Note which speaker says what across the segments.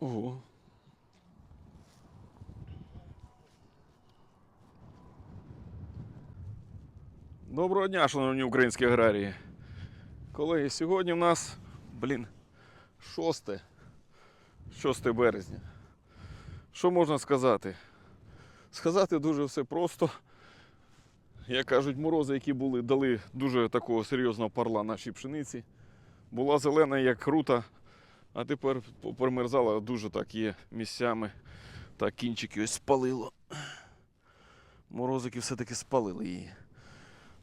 Speaker 1: Ого. Доброго дня, шановні українські аграрії. Колеги, сьогодні в нас, блін, 6, 6 березня. Що можна сказати? Сказати дуже все просто. Як кажуть, морози, які були, дали дуже такого серйозного парла нашій пшениці. Була зелена, як крута, а тепер примерзала дуже так є місцями. Так кінчики ось спалило. Морозики все-таки спалили її.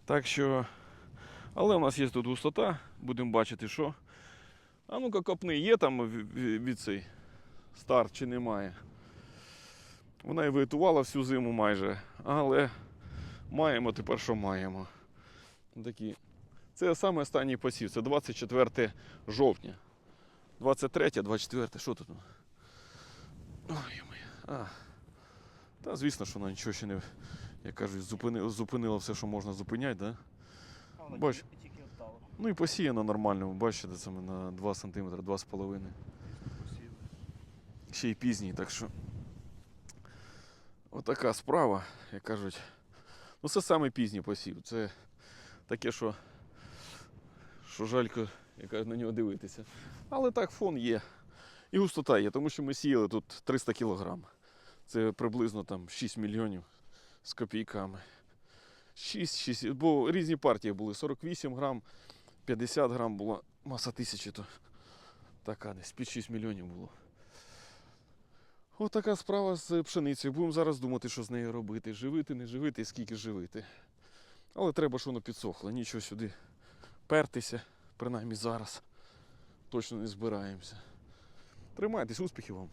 Speaker 1: Так що. Але у нас є тут густота, будемо бачити, що. А ну-ка копни, є там від цей старт чи немає. Вона і виготувала всю зиму майже, але маємо тепер, що маємо. Такі. Це саме останній посів, це 24 жовтня. 23, 24, що тут? Ой, моя. А. Та звісно, що вона нічого ще не, як кажуть, зупинило, зупинило все, що можна зупиняти, да? Бач. Ну і посіяно нормально, ви бачите, це ми на 2 см, 2,5 Ще й пізній, так що. Отака справа, як кажуть. Ну це саме пізній посів. Це таке, що, що жалько як кажуть, на нього дивитися. Але так фон є. І густота є, тому що ми сіяли тут 300 кг. Це приблизно там 6 мільйонів з копійками. 6, 6, бо різні партії були. 48 грам, 50 грам була маса тисячі, то така десь під 6 мільйонів було. Ось така справа з пшеницею. Будемо зараз думати, що з нею робити. Живити, не живити і скільки живити. Але треба, щоб воно підсохло. Нічого сюди пертися, принаймні зараз. Точно не збираємося. Тримайтесь, успіхів вам!